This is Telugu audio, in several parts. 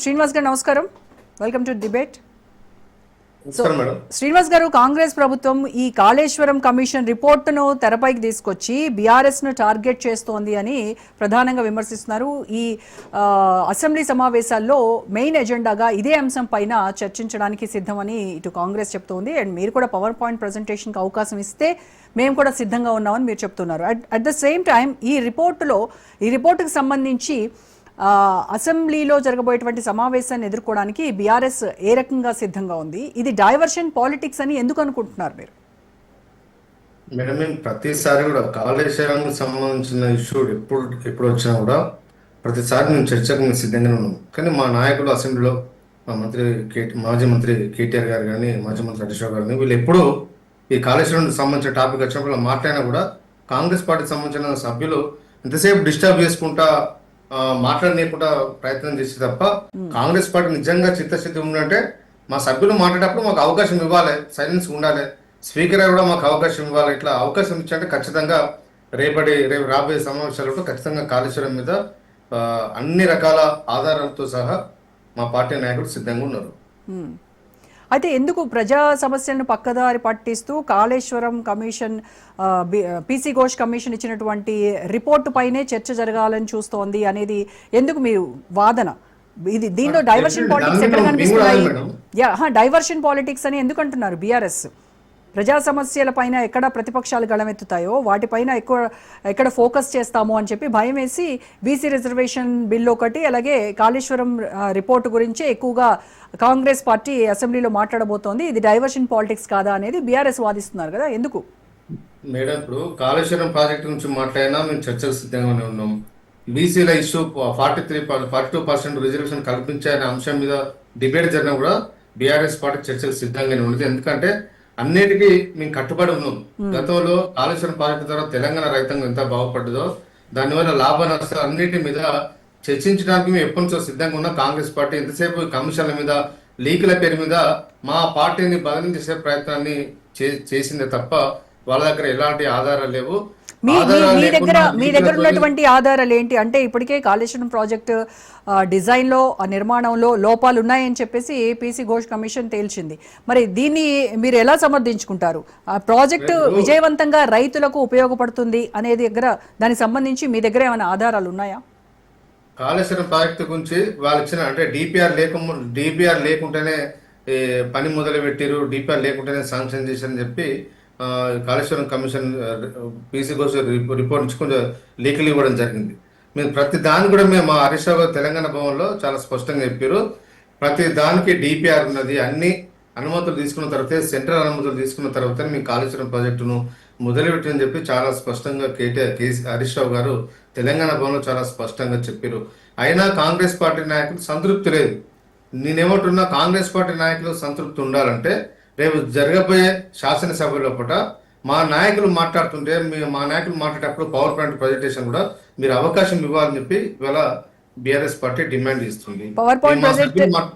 శ్రీనివాస్ గారు నమస్కారం. వెల్కమ్ టు డిబేట్ శ్రీనివాస్ గారు కాంగ్రెస్ ప్రభుత్వం ఈ కాళేశ్వరం కమిషన్ రిపోర్టును తెరపైకి తీసుకొచ్చి బీఆర్ఎస్ను టార్గెట్ చేస్తోంది అని ప్రధానంగా విమర్శిస్తున్నారు. ఈ అసెంబ్లీ సమావేశాల్లో మెయిన్ ఎజెండాగా ఇదే అంశం పైన చర్చించడానికి సిద్ధమని ఇటు కాంగ్రెస్ చెప్తోంది. అండ్ మీరు కూడా పవర్ పాయింట్ ప్రజెంటేషన్కి అవకాశం ఇస్తే మేము కూడా సిద్ధంగా ఉన్నామని మీరు చెప్తున్నారు. At at the same time ఈ రిపోర్టులో ఈ రిపోర్టుకు సంబంధించి అసెంబ్లీలో జరగబోయేటువంటి సమావేశాన్ని ఎదుర్కోవడానికి బీఆర్ఎస్ ఏ రకంగా సిద్ధంగా ఉంది? ఇది డైవర్షన్ పాలిటిక్స్ అని ఎందుకు అనుకుంటున్నారు మీరు? మేడం మేము ప్రతిసారి కూడా కాళేశ్వరానికి సంబంధించిన ఇష్యూ ఎప్పుడు ఎప్పుడు వచ్చినా కూడా ప్రతిసారి మేము చర్చకు మేము సిద్ధంగానే ఉన్నాం కానీ మా నాయకులు అసెంబ్లీలో మా మంత్రి కే మాజీ మంత్రి కేటీఆర్ గారు కానీ మాజీ మంత్రి హరీష్ గారు కానీ వీళ్ళు ఎప్పుడూ ఈ కాళేశ్వరానికి సంబంధించిన టాపిక్ వచ్చినప్పుడు మాట్లాడినా కూడా కాంగ్రెస్ పార్టీకి సంబంధించిన సభ్యులు ఎంతసేపు డిస్టర్బ్ చేసుకుంటా మాట్లాడనీయకుండా ప్రయత్నం చేసి తప్ప కాంగ్రెస్ పార్టీ నిజంగా చిత్తశుద్ధి ఉందంటే మా సభ్యులు మాట్లాడేటప్పుడు మాకు అవకాశం ఇవ్వాలి సైలెన్స్ ఉండాలి. స్పీకర్ కూడా మాకు అవకాశం ఇవ్వాలి ఇట్లా అవకాశం ఇచ్చారంటే ఖచ్చితంగా రేపటి రేపు రాబోయే సమావేశాలలో ఖచ్చితంగా కాళేశ్వరం మీద అన్ని రకాల ఆధారాలతో సహా మా పార్టీ నాయకులు సిద్ధంగా ఉన్నారు. అయితే ఎందుకు ప్రజా సమస్యలను పక్కదారి పట్టిస్తూ Kaleshwaram commission PC Ghosh commission ఇచ్చినటువంటి రిపోర్టు పైనే చర్చ జరగాలని చూస్తోంది అనేది ఎందుకు మీరు వాదన? ఇది దీనిలో డైవర్షన్ పాలిటిక్స్ ఎక్కడ కనిపిస్తున్నాయి. యా డైవర్షన్ పాలిటిక్స్ అని ఎందుకు అంటున్నారు బీఆర్ఎస్? ప్రజా సమస్యల పైన ఎక్కడ ప్రతిపక్షాలు గళమెత్తుతాయో వాటిపైన ఎక్కువ ఎక్కడ ఫోకస్ చేస్తామో అని చెప్పి భయం వేసి బీసీ రిజర్వేషన్ బిల్ ఒకటి అలాగే కాళేశ్వరం రిపోర్టు గురించి ఎక్కువగా కాంగ్రెస్ పార్టీ అసెంబ్లీలో మాట్లాడబోతోంది. ఇది డైవర్షన్ పాలిటిక్స్ కాదా అనేది బీఆర్ఎస్ వాదిస్తున్నారు కదా. ఎందుకు? మేడం ఇప్పుడు కాళేశ్వరం ప్రాజెక్టు నుంచి మాట్లాడినా మేము చర్చకు సిద్ధంగానే ఉన్నాం. బీసీల issue forty three forty two percent reservation కల్పించే అనే అంశం మీద డిబేట్ జరిగినా కూడా బీఆర్ఎస్ పార్టీ చర్చకు సిద్ధంగానే ఉంది ఎందుకంటే అన్నిటికీ మేము కట్టుబడి ఉన్నాం. గతంలో కాళేశ్వరం ప్రాజెక్టు ద్వారా తెలంగాణ రైతాంగం ఎంత బాగుపడ్డదో దానివల్ల లాభ నష్టాలు అన్నిటి మీద చర్చించడానికి మేము ఎప్పటి నుంచో సిద్ధంగా ఉన్నాం. కాంగ్రెస్ పార్టీ ఎంతసేపు కమిషన్ల మీద లీకుల పేరు మీద మా పార్టీని బదనం చేసే ప్రయత్నాన్ని చే- చేసిందే తప్ప వాళ్ళ దగ్గర ఎలాంటి ఆధారాలు లేవు. మీ మీ- దగ్గర మీ దగ్గర ఉన్నటువంటి ఆధారాలు ఏంటి? అంటే ఇప్పటికే కాళేశ్వరం ప్రాజెక్ట్ డిజైన్లో నిర్మాణంలో లోపాలు ఉన్నాయని చెప్పేసి పీసీ ఘోష్ కమిషన్ తేల్చింది. మరి దీన్ని మీరు ఎలా సమర్థించుకుంటారు? ఆ ప్రాజెక్టు విజయవంతంగా రైతులకు ఉపయోగపడుతుంది అనేది దగ్గర దానికి సంబంధించి మీ దగ్గర ఏమైనా ఆధారాలు ఉన్నాయా? కాళేశ్వరం ప్రాజెక్టు గురించి వాళ్ళు ఇచ్చిన అంటే డిపిఆర్ లేకుండా డిపిఆర్ లేకుండానే ఏ, పని మొదలు పెట్టారు డిపిఆర్ లేకుండానే శాంక్షన్ చేశారని చెప్పి కాళేశ్వరం కమిషన్ పీసీ కోసం రిపోర్ట్ నుంచి కొంచెం లీకులు ఇవ్వడం జరిగింది. మేము ప్రతి దాన్ని కూడా మేము మా హరీష్ రావు తెలంగాణ భవన్లో చాలా స్పష్టంగా చెప్పారు. ప్రతి దానికి డిపిఆర్ ఉన్నది అన్ని అనుమతులు తీసుకున్న తర్వాత సెంట్రల్ అనుమతులు తీసుకున్న తర్వాత మేము కాళేశ్వరం ప్రాజెక్టును మొదలుపెట్టని చెప్పి చాలా స్పష్టంగా కేటీఆర్ కేసీ హరీష్ రావు గారు తెలంగాణ భవన్లో చాలా స్పష్టంగా చెప్పారు. అయినా కాంగ్రెస్ పార్టీ నాయకులు సంతృప్తి లేదు. నేనేమంటున్నా కాంగ్రెస్ పార్టీ నాయకులు సంతృప్తి ఉండాలంటే రేపు జరగబోయే శాసనసభ లోపల మా నాయకులు మాట్లాడుతుంటే మీ- మా నాయకులు మాట్లాడేటప్పుడు పవర్ పాయింట్ ప్రజెంటేషన్ కూడా మీరు అవకాశం ఇవ్వాలని చెప్పి ఇవాళ బీఆర్ఎస్ పార్టీ డిమాండ్ చేస్తుంది. పవర్ పాయింట్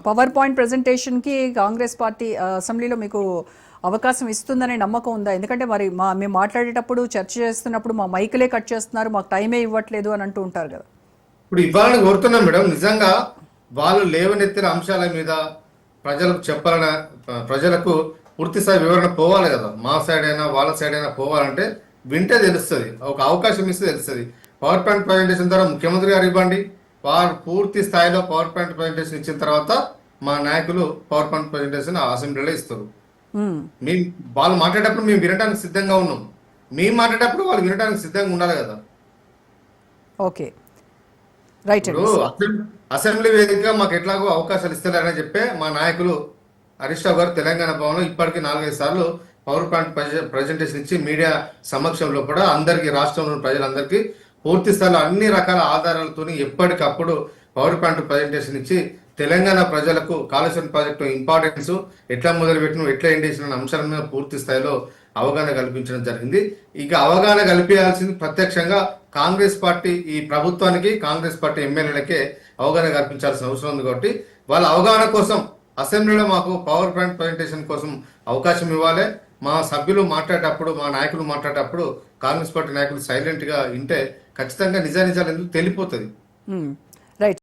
పవర్ పాయింట్ ప్రెజెంటేషన్కి కాంగ్రెస్ పార్టీ అసెంబ్లీలో మీకు అవకాశం ఇస్తుందనే నమ్మకం ఉందా? ఎందుకంటే మరి మా మేము మాట్లాడేటప్పుడు చర్చ చేస్తున్నప్పుడు మా మైకులే కట్ చేస్తున్నారు మాకు టైమే ఇవ్వట్లేదు అని అంటూ ఉంటారు కదా. ఇప్పుడు ఇవ్వాలని కోరుతున్నాం మేడం. నిజంగా వాళ్ళు లేవనెత్తిన అంశాల మీద ప్రజలకు చెప్పాలన్న ప్రజలకు పూర్తి స్థాయి వివరణ పోవాలి కదా. మా సైడ్ అయినా వాళ్ళ సైడ్ అయినా పోవాలంటే వింటే తెలుస్తుంది. ఒక అవకాశం ఇస్తే తెలుస్తుంది. పవర్ పాయింట్ ప్రజెంటేషన్ ద్వారా ముఖ్యమంత్రి గారు ఇవ్వండి. వారు పూర్తి స్థాయిలో పవర్ పాయింట్ ప్రజెంటేషన్ ఇచ్చిన తర్వాత మా నాయకులు పవర్ పాయింట్ ప్రజెంటేషన్ అసెంబ్లీలో ఇస్తారు. మ్మ్. మేము వాళ్ళు మాట్లాడేటప్పుడు మేము వినడానికి సిద్ధంగా ఉన్నాం. మేము మాట్లాడేటప్పుడు వాళ్ళు వినడానికి సిద్ధంగా ఉండాలి కదా. ఓకే. రైట్ అసెంబ్లీ వేదికగా మాకు ఎట్లాగో అవకాశాలు ఇస్తలేరని చెప్పే మా నాయకులు హరీష్ రావు గారు తెలంగాణ భవన్లో ఇప్పటికీ నాలుగైదు సార్లు పవర్ పాయింట్ ప్రజ- ప్రజెంటేషన్ ఇచ్చి మీడియా సమక్షంలో కూడా అందరికీ రాష్ట్రంలోని ప్రజలందరికీ పూర్తి స్థాయిలో అన్ని రకాల ఆధారాలతోని ఎప్పటికప్పుడు పవర్ పాయింట్ ప్రజెంటేషన్ ఇచ్చి తెలంగాణ ప్రజలకు కాళేశ్వరం ప్రాజెక్టు ఇంపార్టెన్స్ ఎట్లా మొదలుపెట్టిన ఎట్లా ఎండ్ చేసిన అంశాల మీద పూర్తి స్థాయిలో అవగాహన కల్పించడం జరిగింది. ఇక అవగాహన కల్పించాల్సింది ప్రత్యక్షంగా కాంగ్రెస్ పార్టీ ఈ ప్రభుత్వానికి కాంగ్రెస్ పార్టీ ఎమ్మెల్యేలకే అవగాహన కల్పించాల్సిన అవసరం ఉంది కాబట్టి వాళ్ళ అవగాహన కోసం అసెంబ్లీలో మాకు పవర్ పాయింట్ ప్రజెంటేషన్ కోసం అవకాశం ఇవ్వాలి. మా సభ్యులు మాట్లాడేటప్పుడు మా నాయకులు మాట్లాడేటప్పుడు కాంగ్రెస్ పార్టీ నాయకులు సైలెంట్గా వింటే ఖచ్చితంగా నిజానిజాలు ఎందుకు తెలిపోతుంది? Right hmm.